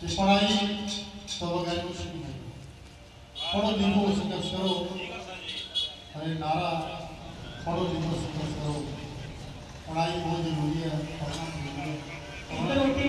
कि पढ़ाई तो बगैर कुछ नहीं है पढ़ो लिखो संघर्ष करो अरे नारा पढ़ो लिखो संघर्ष करो पढ़ाई बहुत जरूरी है पढ़ना जरूरी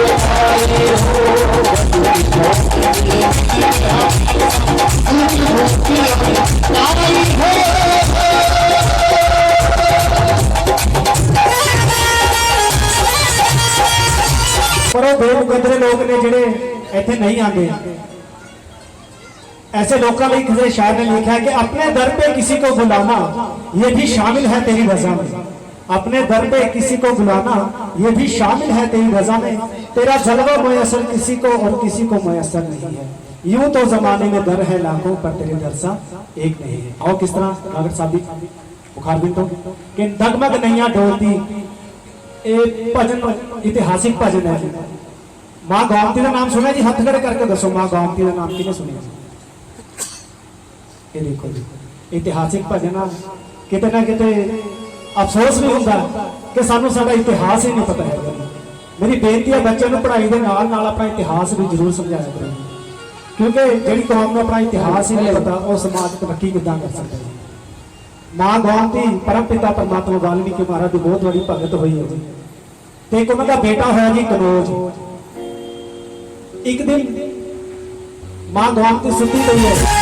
है ਰੋਟੀ ਘੱਟ ਖਾ ਲਓ ਪਰ ਉਹ ਬੇਮੁਕੱਦਰੇ ਲੋਕ ਨੇ ਜਿਹੜੇ ਇੱਥੇ ਨਹੀਂ ਆਉਂਦੇ ऐसे लोगों में किसी शायर ने लिखा है कि अपने दर पे किसी को बुलाना ये भी शामिल है तेरी रजा में अपने दर पे किसी को बुलाना ये भी शामिल है तेरी रजा में तेरा जलवा मैसर किसी को और किसी को मैसर नहीं है यूं तो जमाने में दर है लाखों पर तेरे दर सा एक नहीं है और किस तरह नागर साहब बुखार बिन तो कि दगमग नैया डोलती ਇਹ ਭਜਨ ਇਤਿਹਾਸਿਕ ਭਜਨ ਹੈ ਜੀ ਮਾਂ ਗੋਮਤੀ ਦਾ ਨਾਮ ਸੁਣਿਆ ਜੀ? ਹੱਥ ਖੜੇ ਕਰਕੇ ਦੱਸੋ, ਮਾਂ ਗੋਮਤੀ ਦਾ ਨਾਮ ਕਿਹਨੇ ਸੁਣਿਆ ਇਹ ਦੇਖੋ ਜੀ, ਇਤਿਹਾਸਿਕ ਭਜਨ ਆ। ਕਿਤੇ ਨਾ ਕਿਤੇ ਅਫਸੋਸ ਵੀ ਹੁੰਦਾ ਕਿ ਸਾਨੂੰ ਸਾਡਾ ਇਤਿਹਾਸ ਹੀ ਨਹੀਂ ਪਤਾ ਹੈ ਮੇਰੀ ਬੇਨਤੀ ਹੈ ਬੱਚਿਆਂ ਨੂੰ ਪੜ੍ਹਾਈ ਦੇ ਨਾਲ ਨਾਲ ਆਪਣਾ ਇਤਿਹਾਸ ਵੀ ਜ਼ਰੂਰ ਸਮਝਾਇਆ ਕਰੋ ਕਿਉਂਕਿ ਜਿਹੜੀ ਕੌਮ ਨੂੰ ਆਪਣਾ ਇਤਿਹਾਸ ਹੀ ਨਹੀਂ ਪਤਾ, ਉਹ ਸਮਾਜ ਤਰੱਕੀ ਕਿੱਦਾਂ ਕਰ ਸਕਦਾ ਹੈ। ਮਾਂ ਗੋਮਤੀ ਪਰਮਪਿਤਾ ਪਰਮਾਤਮਾ ਵਾਲਮੀਕੀ ਮਹਾਰਾਜ ਦੀ ਬਹੁਤ ਵੱਡੀ ਭਗਤ ਹੋਈ ਹੈ ਜੀ। ਤੇ ਇੱਕ ਉਹਨਾਂ ਦਾ ਬੇਟਾ ਹੋਇਆ ਜੀ, ਕਨੋਜ। ਇੱਕ ਦਿਨ ਮਾਂ ਗੋਮਤੀ ਸੁੱਤੀ ਪਈ ਹੈ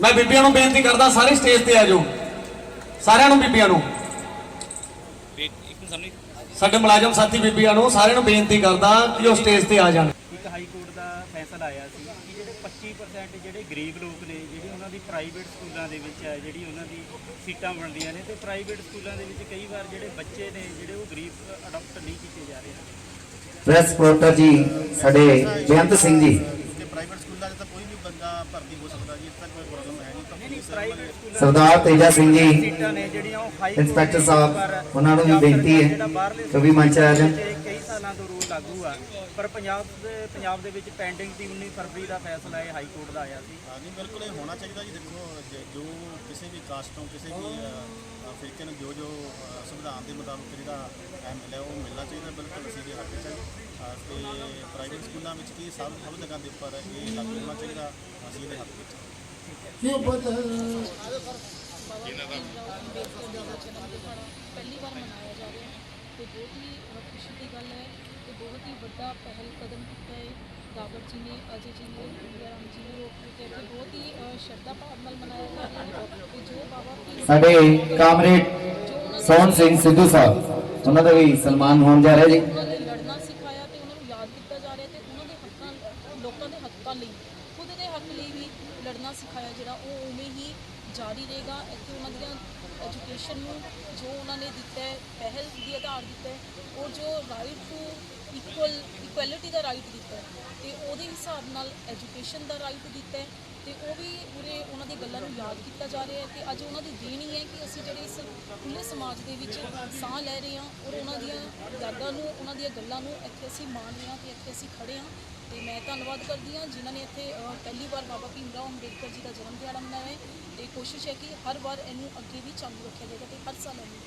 ਮੈਂ ਬੀਬੀਆਂ ਨੂੰ ਬੇਨਤੀ ਕਰਦਾ ਸਾਰੇ ਸਟੇਜ ਤੇ ਆ ਜਾਓ। ਸਾਰਿਆਂ ਨੂੰ ਬੀਬੀਆਂ ਨੂੰ। ਸਾਡੇ ਮੁਲਾਜ਼ਮ ਸਾਥੀ ਬੀਬੀਆਂ ਨੂੰ ਸਾਰਿਆਂ ਨੂੰ ਬੇਨਤੀ ਕਰਦਾ ਕਿ ਉਹ ਸਟੇਜ ਤੇ ਆ ਜਾਣ। ਇੱਕ ਹਾਈ ਕੋਰਟ ਦਾ ਫੈਸਲਾ ਆਇਆ ਸੀ ਕਿ ਜਿਹੜੇ 25% ਜਿਹੜੇ ਗਰੀਬ ਲੋਕ ਨੇ ਜਿਹੜੇ ਉਹਨਾਂ ਦੀ ਪ੍ਰਾਈਵੇਟ ਸਕੂਲਾਂ ਦੇ ਵਿੱਚ ਹੈ ਜਿਹੜੀ ਉਹਨਾਂ ਦੀ ਸੀਟਾਂ ਬਣਦੀਆਂ ਨੇ ਤੇ ਪ੍ਰਾਈਵੇਟ ਸਕੂਲਾਂ ਦੇ ਵਿੱਚ ਕਈ ਵਾਰ ਜਿਹੜੇ ਬੱਚੇ ਨੇ ਜਿਹੜੇ ਉਹ ਗਰੀਬ ਅਡਾਪਟ ਨਹੀਂ ਕੀਤੇ ਜਾ ਰਹੇ ਹਨ। ਪ੍ਰੈਸ ਰਿਪੋਰਟਰ ਜੀ ਸਾਡੇ ਬੇਅੰਤ ਸਿੰਘ ਜੀ ਕਿ ਪ੍ਰਾਈਵੇਟ ਸਕੂਲਾਂ 'ਚ ਤਾਂ ਕੋਈ ਵੀ ਬੰਦਾ ਭਰਤੀ ਹੋ ਸਕਦਾ ਜੀ ਇੱਥੇ ਕੋਈ ਪ੍ਰੋਬਲਮ ਹੈ ਨਹੀਂ ਤਾਂ ਨਹੀਂ ਨਹੀਂ ਪ੍ਰਾਈਵੇਟ ਸਕੂਲਾਂ ਸਰਦਾਰ ਤੇਜਾ ਸਿੰਘ ਜੀ ਇੰਸਪੈਕਟਰ ਸਾਹਿਬ ਉਹਨਾਂ ਨੂੰ ਵੀ ਬੇਨਤੀ ਹੈ ਕਿ ਵੀ ਮੰਚ ਆ ਜਾਣ ਕਈ ਸਾਲਾਂ ਤੋਂ ਰੂਲ ਲਾਗੂ ਆ ਪਰ ਪੰਜਾਬ ਦੇ ਪੰਜਾਬ ਦੇ ਵਿੱਚ ਪੈਂਡਿੰਗ ਦੀ 19 ਫਰਵਰੀ ਦਾ ਫੈਸਲਾ ਇਹ ਹਾਈ ਕੋਰਟ ਦਾ ਆਇਆ ਸੀ। ਹਾਂ ਨਹੀਂ ਬਿਲਕੁਲ ਇਹ ਹੋਣਾ ਚਾਹੀਦਾ ਜੀ। ਦੇਖੋ ਜ- ਜੋ ਕਿਸੇ ਵੀ ਕਾਸਟ ਤੋਂ ਕਿਸੇ ਵੀ ਅ, ਫਿਰਕੇ ਨੂੰ ਜੋ ਜੋ ਸੰਵਿਧਾਨ ਦੇ ਮੁਤਾਬਕ ਜਿਹੜਾ ਐ ਮਿਲਿਆ ਉਹ ਮਿਲਣਾ ਚਾਹੀਦਾ ਬਿਲਕੁਲ ਅਸੀਂ ਦੇ ਹੱਕ 'ਚ ਹੈ ਤੇ ਪ੍ਰਾਈਵੇਟ ਸਕੂਲਾਂ ਵਿੱਚ ਕੀ ਸਭ ਸਭ ਜਗ੍ਹਾ ਦੇ ਉੱਪਰ ਇਹ ਲਾਗੂ ਹੋਣਾ ਚਾਹੀਦਾ ਅਸੀਂ ਇਹਦੇ ਹੱਕ ਵਿੱਚ ਹਾਂ। ਪਹਿਲੀ ਵਾਰ ਮਨਾਇਆ ਜਾ ਰਿਹਾ ਹੈ ਤੇ ਬਹੁਤ ਹੀ ਅ, ਖੁਸ਼ੀ ਦੀ ਗੱਲ ਹੈ ਤੇ ਬਹੁਤ ਹੀ ਵੱਡਾ ਪਹਿਲ ਕਦਮ ਕੀਤਾ ਹੈ ਦਾਵਰ ਜੀ ਨੇ ਅਜੇ ਜੀ ਨੇ ਰਾਮ ਜੀ ਨੇ ਰੋਕ ਕੇ ਤੇ ਬਹੁਤ ਹੀ ਅ, ਸ਼ਰਧਾ ਭਾਵ ਨਾਲ ਮਨਾਇਆ ਜਾ ਰਿਹਾ ਹੈ ਤੇ ਜੋ ਬਾਬਾ ਭੀਮ ਸਾਡੇ ਕਾਮਰੇਡ ਸੋਹਣ ਸਿੰਘ ਸਿੱਧੂ ਸਾਹਿਬ ਉਹਨਾਂ ਦਾ ਵੀ ਸਨਮਾਨ ਹੋਣ ਜਾ ਰਿਹਾ ਜੀ ਲੜਨਾ ਸਿਖਾਇਆ ਤੇ ਉਹਨਾਂ ਨੂੰ ਯਾਦ ਕੀਤਾ ਜਾ ਰਿਹਾ ਤੇ ਉਹਨਾਂ ਦੇ ਹੱਕਾਂ ਲੋਕਾਂ ਦੇ ਹੱਕਾਂ ਲਈ ਖੁਦ ਦੇ ਹੱਕ ਲਈ ਵੀ ਲੜਨਾ ਸਿਖਾਇਆ ਜਿਹੜਾ ਉਹ ਉਵੇਂ ਹੀ ਜਾਰੀ ਰਹੇਗਾ। ਇੱਥੇ ਉਹਨਾਂ ਦੀਆਂ ਐਜੂਕੇਸ਼ਨ ਨੂੰ ਜੋ ਉਹਨਾਂ ਨੇ ਦਿੱਤਾ ਹੈ, ਪਹਿਲ ਦੀ ਆਧਾਰ ਦਿੱਤਾ ਹੈ ਔਰ ਜੋ ਰਾਈਟ ਟੂ ਇਕੁਅਲ ਇਕੁਐਲਿਟੀ ਦਾ ਰਾਈਟ ਦਿੱਤਾ ਹੈ, ਤੇ ਉਹਦੇ ਹਿਸਾਬ ਨਾਲ ਐਜੂਕੇਸ਼ਨ ਦਾ ਰਾਈਟ ਦਿੱਤਾ ਹੈ, ਤੇ ਉਹ ਵੀ ਪੂਰੇ ਉਹਨਾਂ ਦੀ ਗੱਲਾਂ ਨੂੰ ਯਾਦ ਕੀਤਾ ਜਾ ਰਿਹਾ ਹੈ, ਤੇ ਅੱਜ ਉਹਨਾਂ ਦੀ ਦੇਣ ਹੀ ਹੈ ਕਿ ਅਸੀਂ ਜਿਹੜੇ ਇਸ ਖੁੱਲੇ ਸਮਾਜ ਦੇ ਵਿੱਚ ਸਾਹ ਲੈ ਰਹੇ ਹਾਂ ਔਰ ਉਹਨਾਂ ਦੀਆਂ ਯਾਦਾਂ ਨੂੰ, ਉਹਨਾਂ ਦੀਆਂ ਗੱਲਾਂ ਨੂੰ ਇੱਥੇ ਅਸੀਂ ਮਾਣ ਰਹੇ ਹਾਂ ਤੇ ਇੱਥੇ ਅਸੀਂ ਖੜੇ ਹਾਂ। ਤੇ ਮੈਂ ਧੰਨਵਾਦ ਕਰਦੀ ਹਾਂ ਜਿਨ੍ਹਾਂ ਨੇ ਇੱਥੇ ਪਹਿਲੀ ਵਾਰ ਬਾਬਾ ਭੀਮ ਰਾਓ ਅੰਬੇਡਕਰ ਜੀ ਦਾ ਜਨਮ ਦਿਹਾੜਾ ਮਨਾਇਆ ਹੈ ਤੇ ਕੋਸ਼ਿਸ਼ ਹੈ ਕਿ ਹਰ ਵਾਰ ਇਹਨੂੰ ਅੱਗੇ ਵੀ ਚਾਲੂ ਰੱਖਿਆ ਜਾਏਗਾ ਤੇ ਹਰ ਸਾਲ ਇਹਨੂੰ